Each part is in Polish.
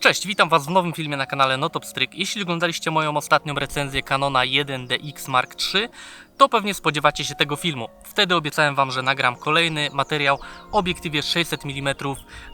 Cześć, witam Was w nowym filmie na kanale Notopstryk. Jeśli oglądaliście moją ostatnią recenzję Canona 1DX Mark III, to pewnie spodziewacie się tego filmu. Wtedy obiecałem Wam, że nagram kolejny materiał o obiektywie 600 mm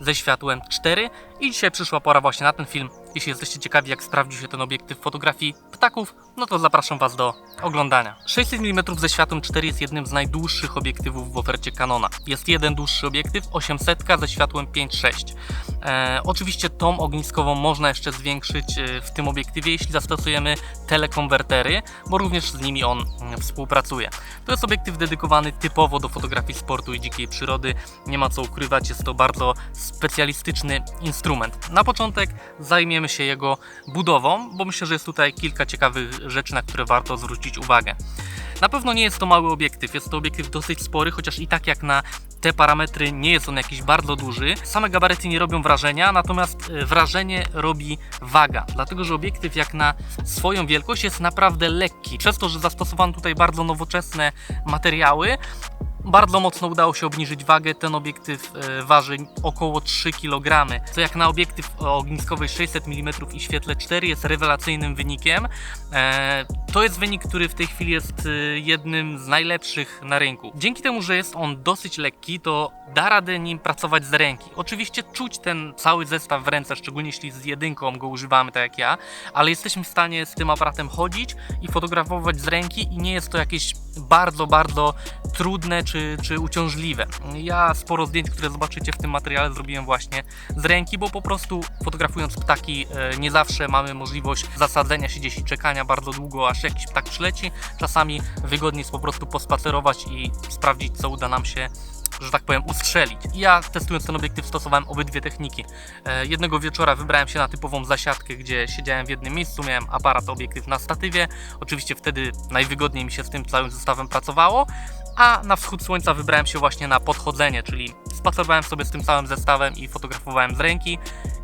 ze światłem 4 i dzisiaj przyszła pora właśnie na ten film. Jeśli jesteście ciekawi jak sprawdził się ten obiektyw w fotografii ptaków, no to zapraszam Was do oglądania. 600 mm ze światłem 4 jest jednym z najdłuższych obiektywów w ofercie Canona. Jest jeden dłuższy obiektyw, 800 ze światłem 5.6. E, oczywiście tą ogniskową można jeszcze zwiększyć e, w tym obiektywie, jeśli zastosujemy telekonwertery, bo również z nimi on mm, współpracuje. To jest obiektyw dedykowany typowo do fotografii sportu i dzikiej przyrody. Nie ma co ukrywać, jest to bardzo specjalistyczny instrument. Na początek zajmiemy się jego budową, bo myślę, że jest tutaj kilka ciekawych rzeczy, na które warto zwrócić uwagę. Na pewno nie jest to mały obiektyw, jest to obiektyw dosyć spory, chociaż i tak jak na te parametry nie jest on jakiś bardzo duży. Same gabaryty nie robią wrażenia, natomiast e, wrażenie robi waga, dlatego że obiektyw jak na swoją wielkość jest naprawdę lekki. Przez to, że zastosowano tutaj bardzo nowoczesne materiały, bardzo mocno udało się obniżyć wagę. Ten obiektyw e, waży około 3 kg, co jak na obiektyw ogniskowej 600 mm i świetle 4 jest rewelacyjnym wynikiem. E, To jest wynik, który w tej chwili jest e, jednym z najlepszych na rynku. Dzięki temu, że jest on dosyć lekki, to da radę nim pracować z ręki. Oczywiście czuć ten cały zestaw w ręce, szczególnie jeśli z jedynką go używamy, tak jak ja, ale jesteśmy w stanie z tym aparatem chodzić i fotografować z ręki i nie jest to jakieś bardzo, bardzo trudne czy, czy uciążliwe. Ja sporo zdjęć, które zobaczycie w tym materiale zrobiłem właśnie z ręki, bo po prostu fotografując ptaki e, nie zawsze mamy możliwość zasadzenia się gdzieś i czekania bardzo długo, aż jakiś ptak przyleci. Czasami wygodniej jest po prostu pospacerować i sprawdzić, co uda nam się że tak powiem, ustrzelić. Ja testując ten obiektyw stosowałem obydwie techniki. E, jednego wieczora wybrałem się na typową zasiadkę, gdzie siedziałem w jednym miejscu, miałem aparat, obiektyw na statywie. Oczywiście wtedy najwygodniej mi się z tym całym zestawem pracowało. A na wschód słońca wybrałem się właśnie na podchodzenie, czyli spacerowałem sobie z tym całym zestawem i fotografowałem z ręki.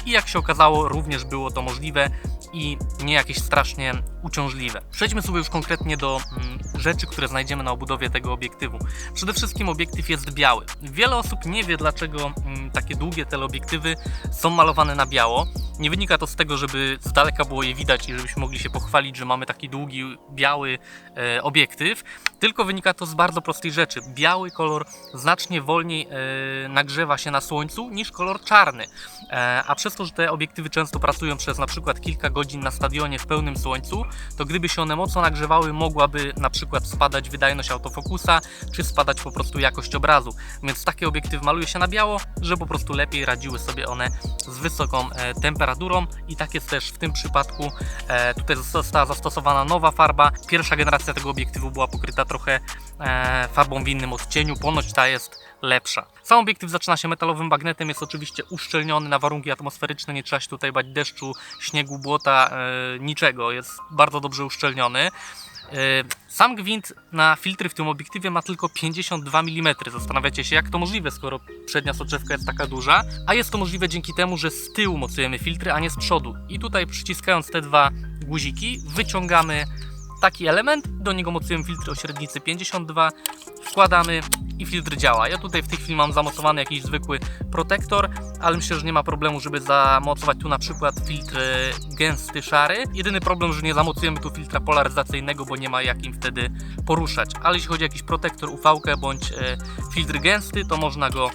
I jak się okazało, również było to możliwe i nie jakieś strasznie uciążliwe. Przejdźmy sobie już konkretnie do mm, rzeczy, które znajdziemy na obudowie tego obiektywu. Przede wszystkim obiektyw jest biały. Wiele osób nie wie, dlaczego mm, takie długie teleobiektywy są malowane na biało. Nie wynika to z tego, żeby z daleka było je widać i żebyśmy mogli się pochwalić, że mamy taki długi, biały e, obiektyw, tylko wynika to z bardzo prostej rzeczy. Biały kolor znacznie wolniej e, nagrzewa się na słońcu niż kolor czarny. E, a przez to, że te obiektywy często pracują przez na przykład kilka godzin na stadionie w pełnym słońcu, to gdyby się one mocno nagrzewały, mogłaby na przykład spadać wydajność autofokusa, czy spadać po prostu jakość obrazu. Więc taki obiektyw maluje się na biało, żeby po prostu lepiej radziły sobie one z wysoką e, temperaturą i tak jest też w tym przypadku. E, tutaj została zastosowana nowa farba. Pierwsza generacja tego obiektywu była pokryta trochę e, farbą w innym odcieniu, ponoć ta jest lepsza. Sam obiektyw zaczyna się metalowym bagnetem, jest oczywiście uszczelniony na warunki atmosferyczne, nie trzeba się tutaj bać deszczu, śniegu, błota, e, niczego, jest bardzo dobrze uszczelniony. E, Sam gwint na filtry w tym obiektywie ma tylko 52 mm. Zastanawiacie się, jak to możliwe, skoro przednia soczewka jest taka duża. A jest to możliwe dzięki temu, że z tyłu mocujemy filtry, a nie z przodu. I tutaj przyciskając te dwa guziki, wyciągamy taki element, do niego mocujemy filtr o średnicy 52, wkładamy i filtr działa. Ja tutaj w tej chwili mam zamocowany jakiś zwykły protektor, ale myślę, że nie ma problemu, żeby zamocować tu na przykład filtr gęsty szary. Jedyny problem, że nie zamocujemy tu filtra polaryzacyjnego, bo nie ma jak im wtedy poruszać. Ale jeśli chodzi o jakiś protektor UV bądź e, filtr gęsty, to można go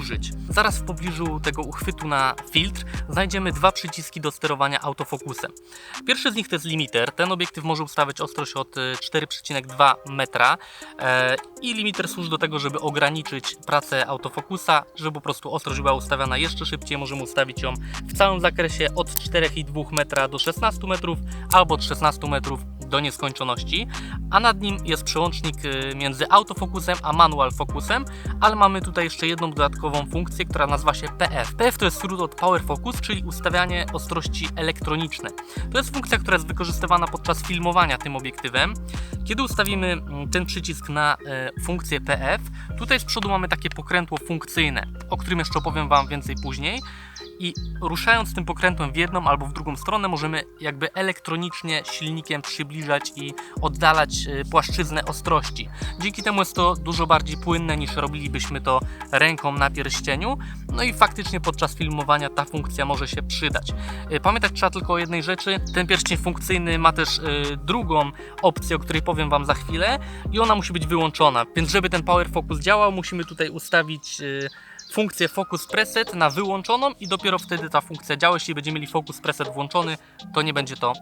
użyć. Zaraz w pobliżu tego uchwytu na filtr znajdziemy dwa przyciski do sterowania autofokusem. Pierwszy z nich to jest limiter. Ten obiektyw może ustawiać ostrość od e, 4,2 metra e, i limiter służy do tego, żeby ograniczyć pracę autofokusa, żeby po prostu ostrość była ustawiana jeszcze szybciej. Możemy ustawić ją w całym zakresie od 4,2 metra do 16 metrów albo od 16 metrów do nieskończoności, a nad nim jest przełącznik y, między autofokusem a manual focusem, ale mamy tutaj jeszcze jedną dodatkową funkcję, która nazywa się PF. PF to jest skrót od Power Focus, czyli ustawianie ostrości elektroniczne. To jest funkcja, która jest wykorzystywana podczas filmowania tym obiektywem. Kiedy ustawimy mm, ten przycisk na e, funkcję PF, tutaj z przodu mamy takie pokrętło funkcyjne, o którym jeszcze opowiem Wam więcej później i ruszając tym pokrętłem w jedną albo w drugą stronę możemy jakby elektronicznie silnikiem przybliżać i oddalać e, płaszczyznę ostrości. Dzięki temu jest to dużo bardziej płynne niż robilibyśmy to ręką na pierścieniu. No i faktycznie podczas filmowania ta funkcja może się przydać. E, Pamiętać trzeba tylko o jednej rzeczy. Ten pierścień funkcyjny ma też e, drugą opcję, o której powiem Wam za chwilę i ona musi być wyłączona. Więc żeby ten Power Focus działał, musimy tutaj ustawić funkcję Focus Preset na wyłączoną i dopiero wtedy ta funkcja działa. Jeśli będziemy mieli Focus Preset włączony, to nie będzie to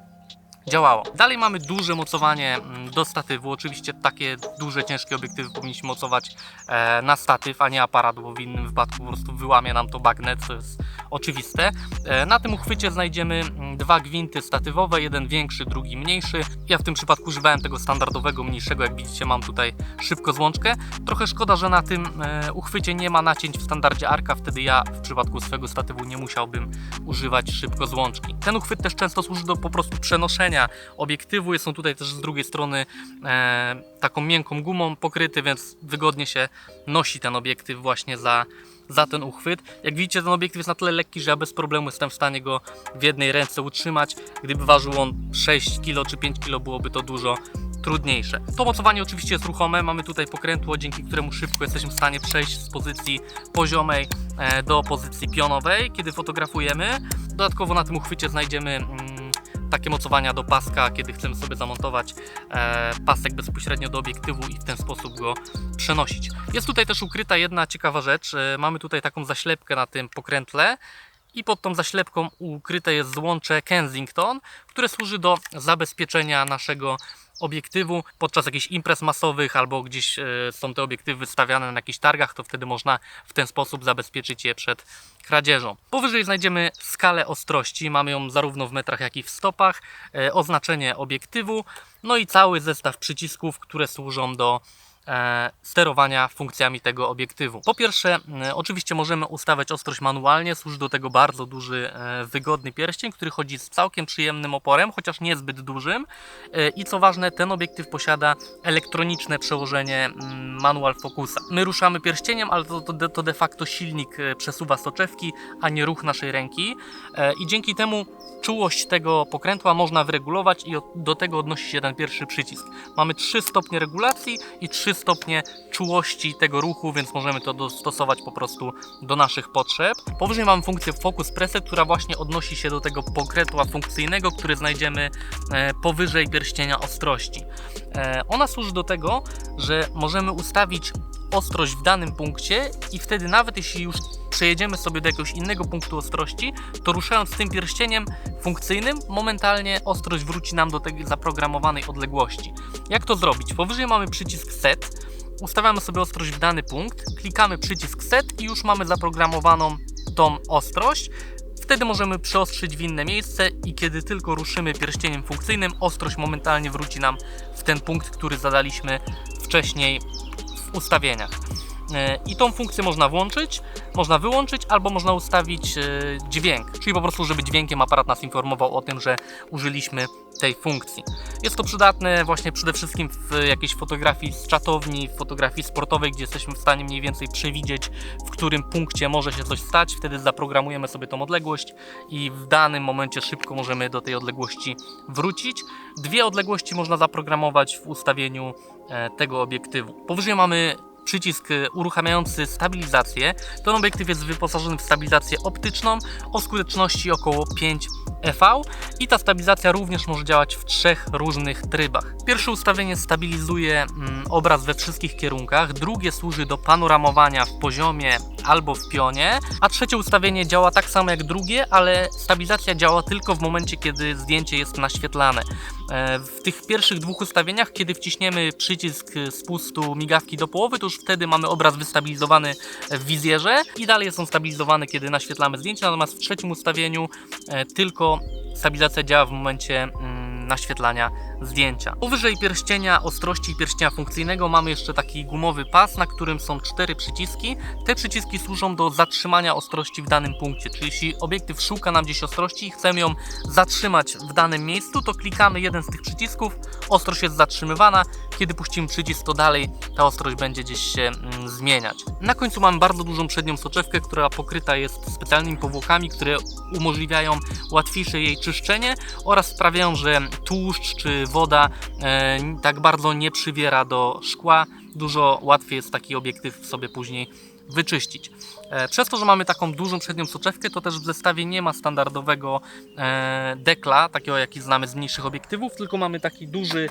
działało. Dalej mamy duże mocowanie mm, do statywu. Oczywiście takie duże, ciężkie obiektywy powinniśmy mocować e, na statyw, a nie aparat, bo w innym wypadku po prostu wyłamie nam to bagnet, co jest oczywiste. E, na tym uchwycie znajdziemy mm, dwa gwinty statywowe, jeden większy, drugi mniejszy. Ja w tym przypadku używałem tego standardowego, mniejszego, jak widzicie mam tutaj szybko złączkę. Trochę szkoda, że na tym e, uchwycie nie ma nacięć w standardzie Arka, wtedy ja w przypadku swojego statywu nie musiałbym używać szybko złączki. Ten uchwyt też często służy do po prostu przenoszenia obiektywu. Są tutaj też z drugiej strony e, taką miękką gumą pokryty, więc wygodnie się nosi ten obiektyw właśnie za, za ten uchwyt. Jak widzicie, ten obiektyw jest na tyle lekki, że ja bez problemu jestem w stanie go w jednej ręce utrzymać. Gdyby ważył on 6 kg czy 5 kg, byłoby to dużo trudniejsze. To mocowanie oczywiście jest ruchome, mamy tutaj pokrętło, dzięki któremu szybko jesteśmy w stanie przejść z pozycji poziomej e, do pozycji pionowej, kiedy fotografujemy. Dodatkowo na tym uchwycie znajdziemy mm, takie mocowania do paska, kiedy chcemy sobie zamontować e, pasek bezpośrednio do obiektywu i w ten sposób go przenosić. Jest tutaj też ukryta jedna ciekawa rzecz. E, mamy tutaj taką zaślepkę na tym pokrętle i pod tą zaślepką ukryte jest złącze Kensington, które służy do zabezpieczenia naszego obiektywu podczas jakichś imprez masowych albo gdzieś e, są te obiektywy wystawiane na jakichś targach, to wtedy można w ten sposób zabezpieczyć je przed kradzieżą. Powyżej znajdziemy skalę ostrości, mamy ją zarówno w metrach, jak i w stopach, e, oznaczenie obiektywu, no i cały zestaw przycisków, które służą do sterowania funkcjami tego obiektywu. Po pierwsze, e, oczywiście możemy ustawiać ostrość manualnie, służy do tego bardzo duży, e, wygodny pierścień, który chodzi z całkiem przyjemnym oporem, chociaż niezbyt dużym. E, I co ważne, ten obiektyw posiada elektroniczne przełożenie manual focusa. My ruszamy pierścieniem, ale to, to, to de facto silnik e, przesuwa soczewki, a nie ruch naszej ręki. E, I dzięki temu czułość tego pokrętła można wyregulować i do tego odnosi się ten pierwszy przycisk. Mamy 3 stopnie regulacji i 3 stopnie czułości tego ruchu, więc możemy to dostosować po prostu do naszych potrzeb. Powyżej mamy funkcję Focus Preset, która właśnie odnosi się do tego pokrętła funkcyjnego, który znajdziemy e, powyżej pierścienia ostrości. E, ona służy do tego, że możemy ustawić ostrość w danym punkcie i wtedy nawet jeśli już przejedziemy sobie do jakiegoś innego punktu ostrości, to ruszając tym pierścieniem funkcyjnym, momentalnie ostrość wróci nam do tej zaprogramowanej odległości. Jak to zrobić? Powyżej mamy przycisk set, ustawiamy sobie ostrość w dany punkt, klikamy przycisk set i już mamy zaprogramowaną tą ostrość. Wtedy możemy przeostrzyć w inne miejsce i kiedy tylko ruszymy pierścieniem funkcyjnym, ostrość momentalnie wróci nam w ten punkt, który zadaliśmy wcześniej ustawieniach. E, I tą funkcję można włączyć, można wyłączyć, albo można ustawić e, dźwięk, czyli po prostu, żeby dźwiękiem aparat nas informował o tym, że użyliśmy tej funkcji. Jest to przydatne właśnie przede wszystkim w jakiejś fotografii z czatowni, w fotografii sportowej, gdzie jesteśmy w stanie mniej więcej przewidzieć, w którym punkcie może się coś stać. Wtedy zaprogramujemy sobie tą odległość i w danym momencie szybko możemy do tej odległości wrócić. Dwie odległości można zaprogramować w ustawieniu e, tego obiektywu. Powyżej mamy przycisk e, uruchamiający stabilizację. Ten obiektyw jest wyposażony w stabilizację optyczną o skuteczności około 5 EV i ta stabilizacja również może działać w trzech różnych trybach. Pierwsze ustawienie stabilizuje mm, obraz we wszystkich kierunkach, drugie służy do panoramowania w poziomie albo w pionie, a trzecie ustawienie działa tak samo jak drugie, ale stabilizacja działa tylko w momencie, kiedy zdjęcie jest naświetlane. E, W tych pierwszych dwóch ustawieniach, kiedy wciśniemy przycisk spustu migawki do połowy, to już wtedy mamy obraz wystabilizowany w wizjerze i dalej są stabilizowane, kiedy naświetlamy zdjęcie, natomiast w trzecim ustawieniu e, tylko stabilizacja działa w momencie mm, naświetlania zdjęcia. Powyżej pierścienia ostrości i pierścienia funkcyjnego mamy jeszcze taki gumowy pas, na którym są cztery przyciski. Te przyciski służą do zatrzymania ostrości w danym punkcie, czyli jeśli obiektyw szuka nam gdzieś ostrości i chcemy ją zatrzymać w danym miejscu, to klikamy jeden z tych przycisków, ostrość jest zatrzymywana, kiedy puścimy przycisk, to dalej ta ostrość będzie gdzieś się mm, zmieniać. Na końcu mamy bardzo dużą przednią soczewkę, która pokryta jest specjalnymi powłokami, które umożliwiają łatwiejsze jej czyszczenie oraz sprawiają, że tłuszcz czy woda e, tak bardzo nie przywiera do szkła. Dużo łatwiej jest taki obiektyw sobie później wyczyścić. E, Przez to, że mamy taką dużą przednią soczewkę, to też w zestawie nie ma standardowego e, dekla, takiego jaki znamy z mniejszych obiektywów, tylko mamy taki duży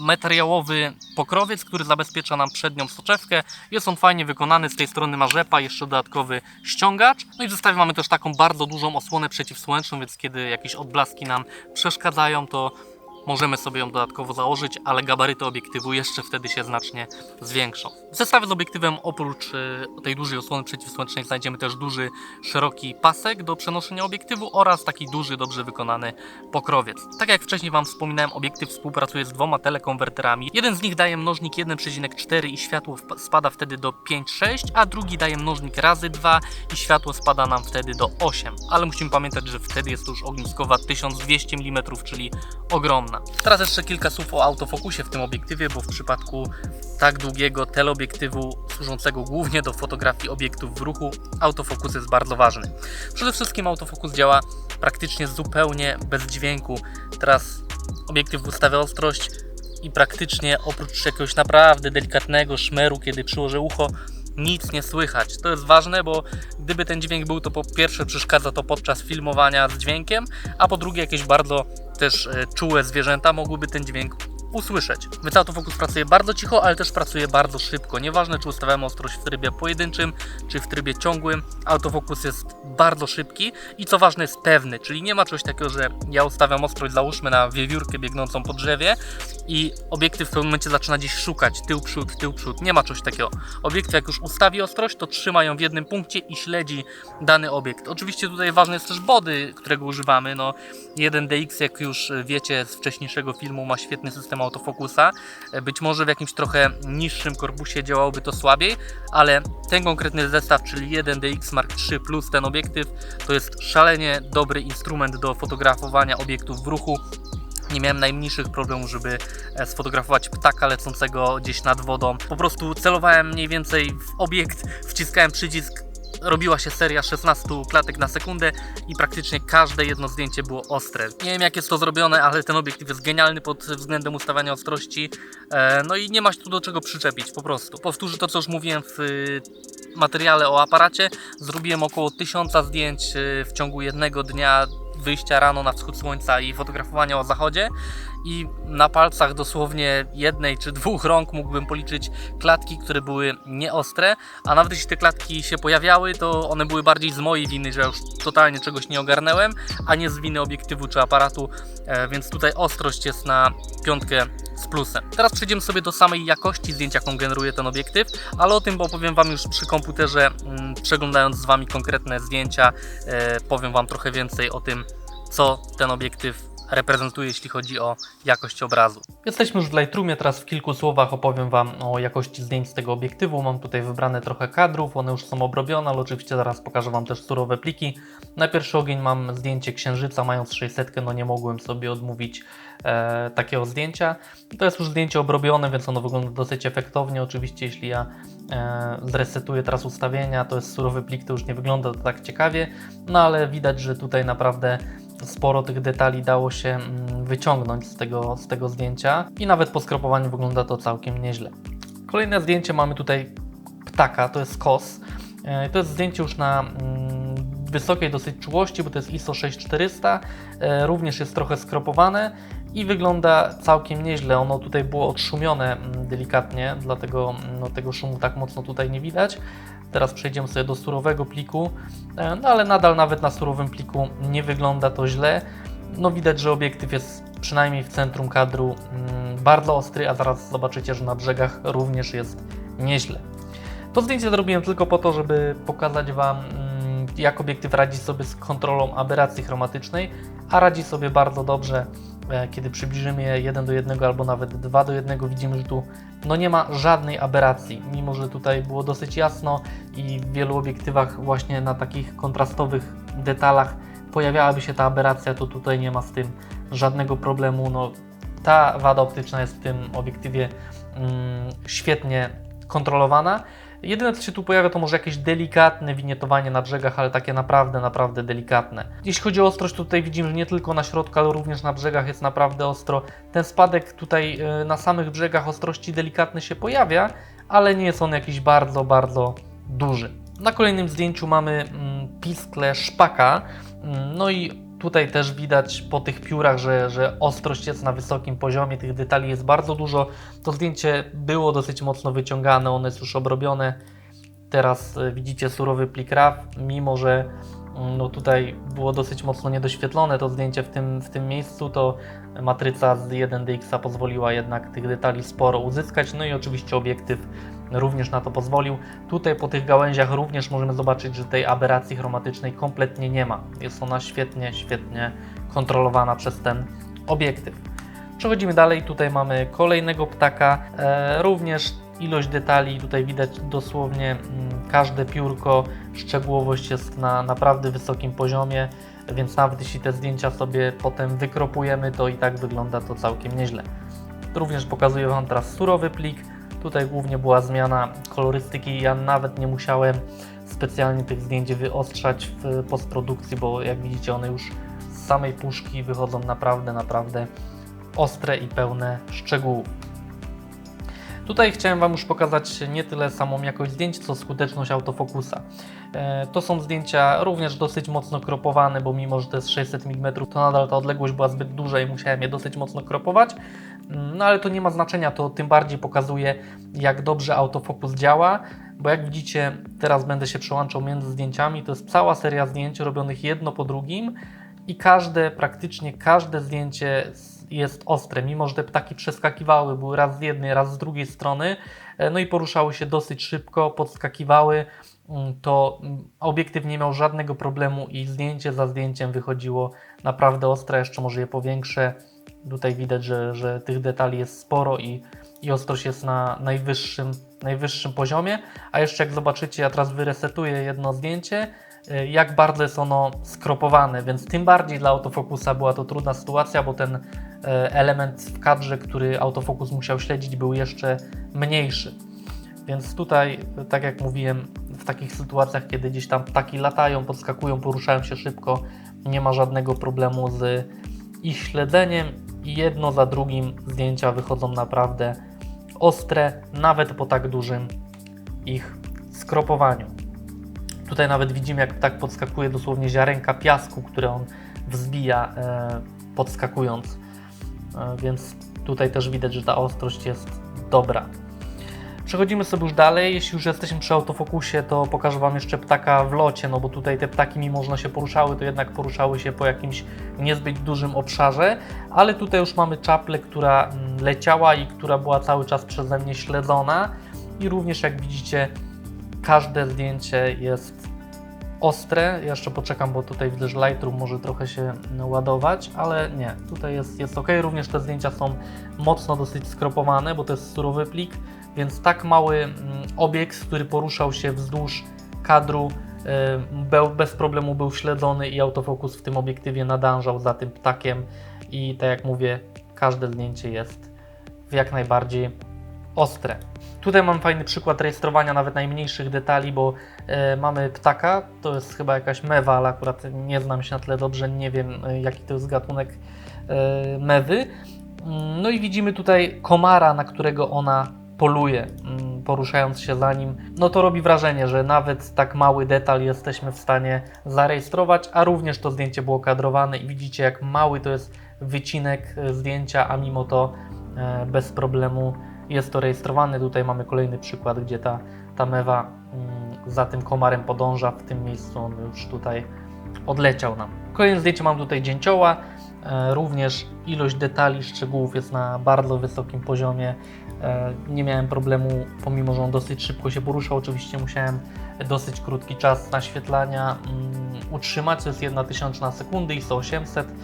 materiałowy pokrowiec, który zabezpiecza nam przednią soczewkę. Jest on fajnie wykonany, z tej strony ma rzepa, jeszcze dodatkowy ściągacz. No i w zestawie mamy też taką bardzo dużą osłonę przeciwsłoneczną, więc kiedy jakieś odblaski nam przeszkadzają, to możemy sobie ją dodatkowo założyć, ale gabaryty obiektywu jeszcze wtedy się znacznie zwiększą. W zestawie z obiektywem oprócz e, tej dużej osłony przeciwsłonecznej znajdziemy też duży, szeroki pasek do przenoszenia obiektywu oraz taki duży, dobrze wykonany pokrowiec. Tak jak wcześniej Wam wspominałem, obiektyw współpracuje z dwoma telekonwerterami. Jeden z nich daje mnożnik 1,4 i światło spada wtedy do 5,6, a drugi daje mnożnik razy 2 i światło spada nam wtedy do 8. Ale musimy pamiętać, że wtedy jest to już ogniskowa 1200 mm, czyli ogromna. Teraz jeszcze kilka słów o autofokusie w tym obiektywie, bo w przypadku tak długiego teleobiektywu służącego głównie do fotografii obiektów w ruchu, autofokus jest bardzo ważny. Przede wszystkim autofokus działa praktycznie zupełnie bez dźwięku. Teraz obiektyw ustawia ostrość i praktycznie oprócz jakiegoś naprawdę delikatnego szmeru, kiedy przyłożę ucho, nic nie słychać. To jest ważne, bo gdyby ten dźwięk był, to po pierwsze przeszkadza to podczas filmowania z dźwiękiem, a po drugie jakieś bardzo też e, czułe zwierzęta mogłyby ten dźwięk usłyszeć. Więc autofokus pracuje bardzo cicho, ale też pracuje bardzo szybko. Nieważne, czy ustawiamy ostrość w trybie pojedynczym, czy w trybie ciągłym, autofokus jest bardzo szybki i co ważne jest pewny, czyli nie ma czegoś takiego, że ja ustawiam ostrość, załóżmy na wiewiórkę biegnącą po drzewie i obiektyw w pewnym momencie zaczyna gdzieś szukać, tył, przód, tył, przód. Nie ma czegoś takiego. Obiektyw jak już ustawi ostrość, to trzyma ją w jednym punkcie i śledzi dany obiekt. Oczywiście tutaj ważny jest też body, którego używamy. No, 1DX, jak już wiecie z wcześniejszego filmu, ma świetny system autofokusa. Być może w jakimś trochę niższym korpusie działałoby to słabiej, ale ten konkretny zestaw, czyli 1DX Mark III plus ten obiektyw, to jest szalenie dobry instrument do fotografowania obiektów w ruchu. Nie miałem najmniejszych problemów, żeby e, sfotografować ptaka lecącego gdzieś nad wodą. Po prostu celowałem mniej więcej w obiekt, wciskałem przycisk, robiła się seria 16 klatek na sekundę i praktycznie każde jedno zdjęcie było ostre. Nie wiem jak jest to zrobione, ale ten obiektyw jest genialny pod względem ustawiania ostrości. E, No i nie ma się tu do czego przyczepić po prostu. Powtórzę to co już mówiłem w y, materiale o aparacie. Zrobiłem około 1000 zdjęć y, w ciągu jednego dnia wyjścia rano na wschód słońca i fotografowania o zachodzie. I na palcach dosłownie jednej czy dwóch rąk mógłbym policzyć klatki, które były nieostre, a nawet jeśli te klatki się pojawiały, to one były bardziej z mojej winy, że ja już totalnie czegoś nie ogarnęłem, a nie z winy obiektywu czy aparatu, e, więc tutaj ostrość jest na piątkę z plusem. Teraz przejdziemy sobie do samej jakości zdjęć, jaką generuje ten obiektyw, ale o tym opowiem Wam już przy komputerze, mm, przeglądając z Wami konkretne zdjęcia, e, powiem Wam trochę więcej o tym, co ten obiektyw reprezentuje, jeśli chodzi o jakość obrazu. Jesteśmy już w Lightroomie, teraz w kilku słowach opowiem Wam o jakości zdjęć z tego obiektywu. Mam tutaj wybrane trochę kadrów, one już są obrobione, ale oczywiście zaraz pokażę Wam też surowe pliki. Na pierwszy ogień mam zdjęcie księżyca, mając 600, no nie mogłem sobie odmówić e, takiego zdjęcia. To jest już zdjęcie obrobione, więc ono wygląda dosyć efektownie. Oczywiście jeśli ja e, zresetuję teraz ustawienia, to jest surowy plik, to już nie wygląda tak ciekawie, no ale widać, że tutaj naprawdę sporo tych detali dało się mm, wyciągnąć z tego, z tego zdjęcia i nawet po skropowaniu wygląda to całkiem nieźle. Kolejne zdjęcie mamy tutaj ptaka, to jest kos. E, To jest zdjęcie już na mm, wysokiej dosyć czułości, bo to jest ISO 6400, e, również jest trochę skropowane i wygląda całkiem nieźle. Ono tutaj było odszumione mm, delikatnie, dlatego no, tego szumu tak mocno tutaj nie widać. Teraz przejdziemy sobie do surowego pliku, e, no ale nadal nawet na surowym pliku nie wygląda to źle. No widać, że obiektyw jest przynajmniej w centrum kadru mm, bardzo ostry, a zaraz zobaczycie, że na brzegach również jest nieźle. To zdjęcie zrobiłem tylko po to, żeby pokazać Wam, mm, jak obiektyw radzi sobie z kontrolą aberracji chromatycznej, a radzi sobie bardzo dobrze, kiedy przybliżymy je 1 do 1 albo nawet 2 do 1, widzimy, że tu no nie ma żadnej aberracji, mimo że tutaj było dosyć jasno i w wielu obiektywach właśnie na takich kontrastowych detalach pojawiałaby się ta aberracja, to tutaj nie ma z tym żadnego problemu. No, ta wada optyczna jest w tym obiektywie mm, świetnie kontrolowana. Jedyne co się tu pojawia to może jakieś delikatne winietowanie na brzegach, ale takie naprawdę, naprawdę delikatne. Jeśli chodzi o ostrość, tutaj widzimy, że nie tylko na środku, ale również na brzegach jest naprawdę ostro. Ten spadek tutaj y, na samych brzegach ostrości delikatny się pojawia, ale nie jest on jakiś bardzo, bardzo duży. Na kolejnym zdjęciu mamy mm, piskle szpaka, Mm, no i tutaj też widać po tych piórach, że, że ostrość jest na wysokim poziomie, tych detali jest bardzo dużo. To zdjęcie było dosyć mocno wyciągane, one jest już obrobione. Teraz y, widzicie surowy plik RAW, mimo że mm, no tutaj było dosyć mocno niedoświetlone to zdjęcie w tym, w tym miejscu, to matryca z 1DX pozwoliła jednak tych detali sporo uzyskać, no i oczywiście obiektyw również na to pozwolił. Tutaj po tych gałęziach również możemy zobaczyć, że tej aberracji chromatycznej kompletnie nie ma. Jest ona świetnie, świetnie kontrolowana przez ten obiektyw. Przechodzimy dalej, tutaj mamy kolejnego ptaka, e, również ilość detali, tutaj widać dosłownie mm, każde piórko, szczegółowość jest na naprawdę wysokim poziomie, więc nawet jeśli te zdjęcia sobie potem wykropujemy, to i tak wygląda to całkiem nieźle. Również pokazuję Wam teraz surowy plik, Tutaj głównie była zmiana kolorystyki. Ja nawet nie musiałem specjalnie tych zdjęć wyostrzać w postprodukcji, bo jak widzicie one już z samej puszki wychodzą naprawdę, naprawdę ostre i pełne szczegółów. Tutaj chciałem Wam już pokazać nie tyle samą jakość zdjęć, co skuteczność autofokusa. E, to są zdjęcia również dosyć mocno kropowane, bo mimo, że to jest 600 mm, to nadal ta odległość była zbyt duża i musiałem je dosyć mocno kropować. Mm, no ale to nie ma znaczenia, to tym bardziej pokazuje, jak dobrze autofokus działa, bo jak widzicie, teraz będę się przełączał między zdjęciami. To jest cała seria zdjęć robionych jedno po drugim i każde, praktycznie każde zdjęcie jest ostre, mimo że te ptaki przeskakiwały, były raz z jednej, raz z drugiej strony, e, no i poruszały się dosyć szybko, podskakiwały, mm, to mm, obiektyw nie miał żadnego problemu i zdjęcie za zdjęciem wychodziło naprawdę ostre, jeszcze może je powiększę. Tutaj widać, że, że tych detali jest sporo i, i ostrość jest na najwyższym, najwyższym poziomie. A jeszcze jak zobaczycie, ja teraz wyresetuję jedno zdjęcie, jak bardzo jest ono skropowane, więc tym bardziej dla autofokusa była to trudna sytuacja, bo ten y, element w kadrze, który autofokus musiał śledzić, był jeszcze mniejszy. Więc tutaj, tak jak mówiłem, w takich sytuacjach, kiedy gdzieś tam ptaki latają, podskakują, poruszają się szybko, nie ma żadnego problemu z ich śledzeniem i jedno za drugim zdjęcia wychodzą naprawdę ostre, nawet po tak dużym ich skropowaniu. Tutaj nawet widzimy, jak tak podskakuje dosłownie ziarenka piasku, które on wzbija e, podskakując. E, więc tutaj też widać, że ta ostrość jest dobra. Przechodzimy sobie już dalej. Jeśli już jesteśmy przy autofokusie, to pokażę Wam jeszcze ptaka w locie, no bo tutaj te ptaki, mimo że się poruszały, to jednak poruszały się po jakimś niezbyt dużym obszarze, ale tutaj już mamy czaplę, która mm, leciała i która była cały czas przeze mnie śledzona i również jak widzicie, każde zdjęcie jest ostre. Jeszcze poczekam, bo tutaj że Lightroom może trochę się ładować, ale nie, tutaj jest, jest ok. Również te zdjęcia są mocno dosyć skropowane, bo to jest surowy plik więc tak mały mm, obiekt, który poruszał się wzdłuż kadru, y, bez problemu był śledzony i autofokus w tym obiektywie nadążał za tym ptakiem i tak jak mówię, każde zdjęcie jest w jak najbardziej ostre. Tutaj mam fajny przykład rejestrowania nawet najmniejszych detali, bo y, mamy ptaka, to jest chyba jakaś mewa, ale akurat nie znam się na tyle dobrze, nie wiem y, jaki to jest gatunek mewy. Mm, no i widzimy tutaj komara, na którego ona poluje, mm, poruszając się za nim, no to robi wrażenie, że nawet tak mały detal jesteśmy w stanie zarejestrować, a również to zdjęcie było kadrowane i widzicie jak mały to jest wycinek e, zdjęcia, a mimo to e, bez problemu jest to rejestrowane. Tutaj mamy kolejny przykład, gdzie ta, ta mewa mm, za tym komarem podąża, w tym miejscu on już tutaj odleciał nam. Kolejne zdjęcie mam tutaj dzięcioła, e, również ilość detali, szczegółów jest na bardzo wysokim poziomie. E, nie miałem problemu, pomimo że on dosyć szybko się poruszał. Oczywiście musiałem dosyć krótki czas naświetlania um, utrzymać, to jest 1 tysiączna sekundy, ISO 800, um,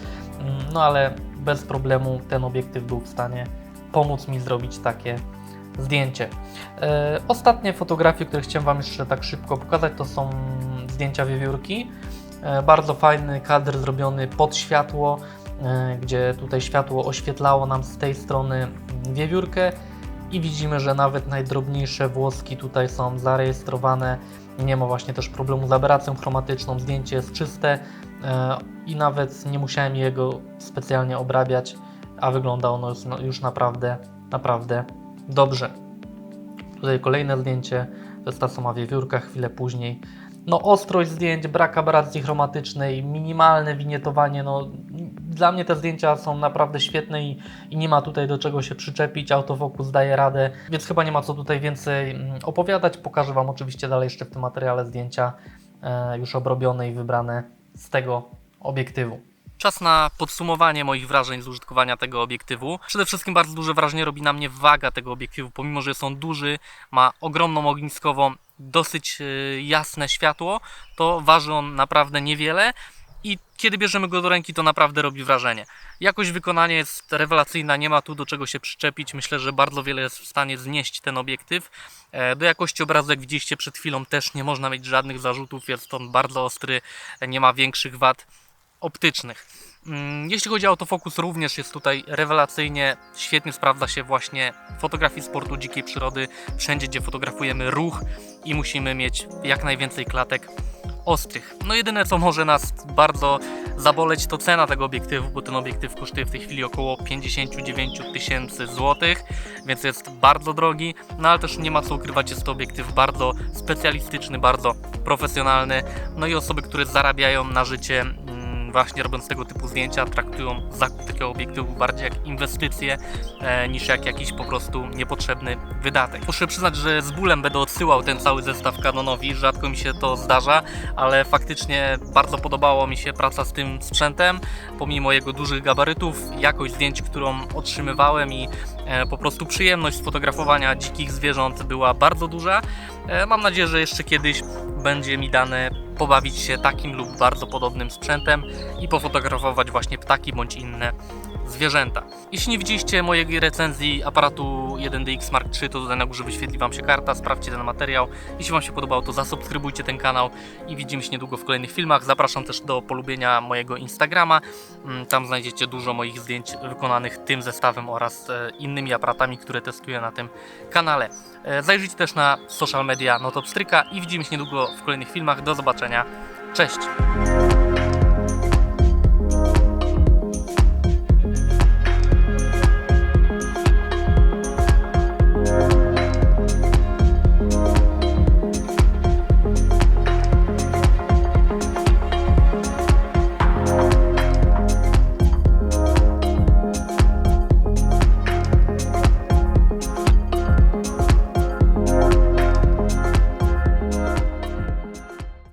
no ale bez problemu ten obiektyw był w stanie pomóc mi zrobić takie zdjęcie. E, ostatnie fotografie, które chciałem Wam jeszcze tak szybko pokazać, to są zdjęcia wiewiórki. E, bardzo fajny kadr zrobiony pod światło, e, gdzie tutaj światło oświetlało nam z tej strony wiewiórkę i widzimy, że nawet najdrobniejsze włoski tutaj są zarejestrowane. Nie ma właśnie też problemu z aberracją chromatyczną, zdjęcie jest czyste i nawet nie musiałem jego specjalnie obrabiać, a wygląda ono już, już naprawdę, naprawdę dobrze. Tutaj kolejne zdjęcie, to jest ta sama wiewiórka chwilę później. No ostrość zdjęć, brak aberracji chromatycznej, minimalne winietowanie, no dla mnie te zdjęcia są naprawdę świetne i, i nie ma tutaj do czego się przyczepić, autofokus daje radę, więc chyba nie ma co tutaj więcej mm, opowiadać. Pokażę Wam oczywiście dalej jeszcze w tym materiale zdjęcia e, już obrobione i wybrane z tego obiektywu. Czas na podsumowanie moich wrażeń z użytkowania tego obiektywu. Przede wszystkim bardzo duże wrażenie robi na mnie waga tego obiektywu, pomimo że jest on duży, ma ogromną ogniskową, dosyć e, jasne światło, to waży on naprawdę niewiele i kiedy bierzemy go do ręki, to naprawdę robi wrażenie. Jakość wykonania jest rewelacyjna, nie ma tu do czego się przyczepić. Myślę, że bardzo wiele jest w stanie znieść ten obiektyw. E, Do jakości obrazu, jak widzieliście przed chwilą, też nie można mieć żadnych zarzutów. Jest on bardzo ostry, nie ma większych wad optycznych. Mm, Jeśli chodzi o autofokus, również jest tutaj rewelacyjnie, świetnie sprawdza się właśnie w fotografii sportu, dzikiej przyrody, wszędzie gdzie fotografujemy ruch i musimy mieć jak najwięcej klatek ostrych. No jedyne co może nas bardzo zaboleć to cena tego obiektywu, bo ten obiektyw kosztuje w tej chwili około 59 tysięcy złotych, więc jest bardzo drogi, no ale też nie ma co ukrywać, jest to obiektyw bardzo specjalistyczny, bardzo profesjonalny, no i osoby, które zarabiają na życie mm, właśnie robiąc tego typu zdjęcia, traktują zakup takiego obiektywu bardziej jak inwestycję e, niż jak jakiś po prostu niepotrzebny wydatek. Muszę przyznać, że z bólem będę odsyłał ten cały zestaw Canonowi, rzadko mi się to zdarza, ale faktycznie bardzo podobało mi się praca z tym sprzętem, pomimo jego dużych gabarytów, jakość zdjęć, którą otrzymywałem i e, po prostu przyjemność fotografowania dzikich zwierząt była bardzo duża. E, Mam nadzieję, że jeszcze kiedyś będzie mi dane pobawić się takim lub bardzo podobnym sprzętem i pofotografować właśnie ptaki bądź inne zwierzęta. Jeśli nie widzieliście mojej recenzji aparatu 1DX Mark III, to tutaj na górze wyświetli Wam się karta, sprawdźcie ten materiał. Jeśli Wam się podobał, to zasubskrybujcie ten kanał i widzimy się niedługo w kolejnych filmach. Zapraszam też do polubienia mojego Instagrama. Mm, Tam znajdziecie dużo moich zdjęć wykonanych tym zestawem oraz e, innymi aparatami, które testuję na tym kanale. E, Zajrzyjcie też na social media Notopstryka i widzimy się niedługo w kolejnych filmach. Do zobaczenia. Cześć!